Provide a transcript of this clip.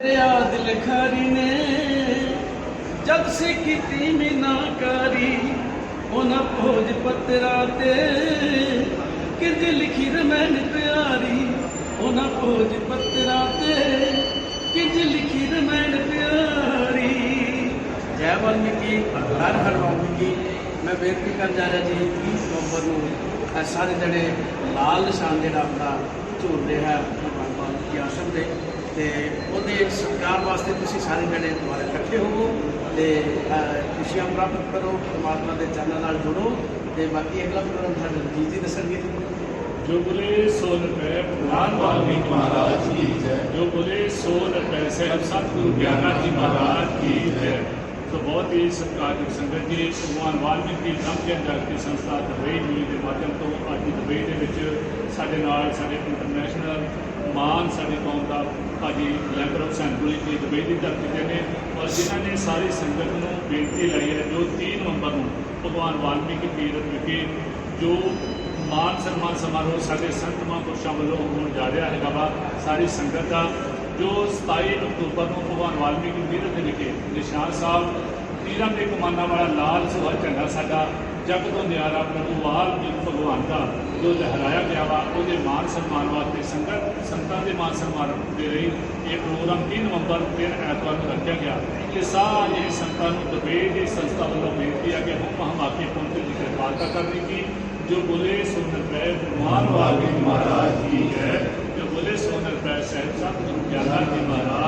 ਰਿਆ ਦਿਲ ਖਾਰੀ ਨੇ, ਜਦ ਸੇ ਕੀਤੀ ਮੀਨਾਕਾਰੀ, ਉਹਨਾਂ ਭੋਜ ਪੱਤਰਾ ਤੇ ਕਿੰਜ ਲਿਖੀ ਰਮੈਨ ਪਿਆਰੀ। ਉਹਨਾਂ ਭੋਜ ਪੱਤਰਾ ਤੇ ਕਿੰਜ ਲਿਖੀ ਰਮੈਨ ਪਿਆਰੀ। ਜੈ ਵਾਲਮੀਕੀ, ਹਰ ਹਰ ਵਾਲਮੀਕੀ। ਮੈਂ ਬੇਨਤੀ ਕਰਨ ਜਾ ਰਿਹਾ ਜੀ 20 ਨਵੰਬਰ ਨੂੰ ਸਾਰੇ ਜਿਹੜੇ ਲਾਲ ਨਿਸ਼ਾਨ ਜਿਹੜਾ ਆਪਣਾ ਝੂਲ ਰਿਹਾ ਹੈ, ਭਗਵਾਨ ਵਾਲਮੀਕੀ ਆਸ਼ਰਮ ਦੇ ਤੇ ਉਹਦੇ ਸਤਿਕਾਰ ਵਾਸਤੇ ਤੁਸੀਂ ਸਾਰੇ ਜਣੇ ਦੁਆਰੇ ਇਕੱਠੇ ਹੋਵੋ ਤੇ ਖੁਸ਼ੀਆਂ ਪ੍ਰਾਪਤ ਕਰੋ, ਪਰਮਾਤਮਾ ਦੇ ਚੰਨਾਂ ਨਾਲ ਜੁੜੋ ਤੇ ਬਾਕੀ ਅਗਲਾ ਪ੍ਰੋਗਰਾਮ ਸਾਡੇ ਰਣਜੀਤ ਜੀ ਦੱਸਣਗੇ। ਜੋ ਬੋਲੇ ਸੋ ਰੁਪਏ ਭਗਵਾਨ ਵਾਲਮੀਕ ਮਹਾਰਾਜ ਕੀ ਜੈ। ਜੋ ਬੋਲੇ ਸੋ ਰੁਪਏ ਸਤਿਗੁਰੂ ਗਿਆਨਾ ਜੀ ਮਹਾਰਾਜ ਕੀ ਜੈ। तो बहुत ही सत्कारयोग संगत जी ਭਗਵਾਨ ਵਾਲਮੀਕੀ ਰਾਮਚੰਦ ਜਾਗਤੀ ਸੰਸਥਾ ਦੁਬਈ ਨਿਊਜ਼ ਦੇ ਮਾਧਿਅਮ ਤੋਂ ਅੱਜ ਦੀ ਦੁਬਈ ਦੇ ਵਿੱਚ ਸਾਡੇ ਨਾਲ ਸਾਡੇ ਇੰਟਰਨੈਸ਼ਨਲ ਮਾਨ ਸਾਡੀ ਕੌਮ ਦਾ ਭਾਜੀ ਲੈਂਬਰ ਆਫ ਸੈਂਟਰਲੀ ਦੀ ਦੁਬਈ ਦੀ ਧਰਤੀ ਤੇ ਨੇ ਔਰ ਜਿਨ੍ਹਾਂ ਨੇ ਸਾਰੀ ਸੰਗਤ ਨੂੰ ਬੇਨਤੀ ਲਈ ਹੈ ਜੋ 3 ਨਵੰਬਰ ਨੂੰ ਭਗਵਾਨ ਵਾਲਮੀਕੀ ਤੀਰਥ ਵਿਖੇ ਜੋ ਮਾਨ ਸਨਮਾਨ ਸਮਾਰੋਹ ਸਾਡੇ ਸੰਤ ਮਹਾਂਪੁਰਸ਼ਾਂ ਵੱਲੋਂ ਹੋਣ ਜਾ ਰਿਹਾ ਹੈਗਾ ਵਾ ਸਾਰੀ ਸੰਗਤ ਦਾ ਜੋ 27 ਅਕਤੂਬਰ ਨੂੰ ਭਗਵਾਨ ਵਾਲਮੀਕੀ ਨਗਰ ਦੇ ਵਿਖੇ ਨਿਸ਼ਾਨ ਸਾਹਿਬ ਤੀਰਾਂ ਦੇ ਕਮਾਨਾਂ ਵਾਲਾ ਲਾਲ ਸੁਹਾ ਝੰਡਾ ਸਾਡਾ, ਜਗ ਤੋਂ ਨਿਆਰਾ ਪ੍ਰਭੂ ਵਾਲਮੀਕ ਭਗਵਾਨ ਦਾ ਜੋ ਲਹਿਰਾਇਆ ਗਿਆ ਵਾ, ਉਹਦੇ ਮਾਨ ਸਨਮਾਨ ਵਾਸਤੇ ਸੰਗਤ ਸੰਤਾਂ ਦੇ ਮਾਨ ਸਨਮਾਨ ਦੇ ਲਈ ਇਹ ਪ੍ਰੋਗਰਾਮ 3 ਨਵੰਬਰ ਨੂੰ ਐਤਵਾਰ ਨੂੰ ਰੱਖਿਆ ਗਿਆ। ਕਿ ਸਾਰੇ ਸੰਤਾਂ ਨੂੰ ਦਬੇਟ ਦੀ ਸੰਸਥਾ ਵੱਲੋਂ ਬੇਨਤੀ ਆ ਕਿ ਹਮ ਹਮਾ ਕੇ ਪਹੁੰਚੇ ਦੀ ਕਿਰਪਾਲਤਾ ਕਰਨੀ ਕੀ, ਜੋ ਬੋਲੇ ਸੁਣ ਰਹੇ ਭਗਵਾਨ ਵਾਲਮੀਕ ਮਹਾਰਾਜ ਕੀ ਹੈ presenza che ha in mano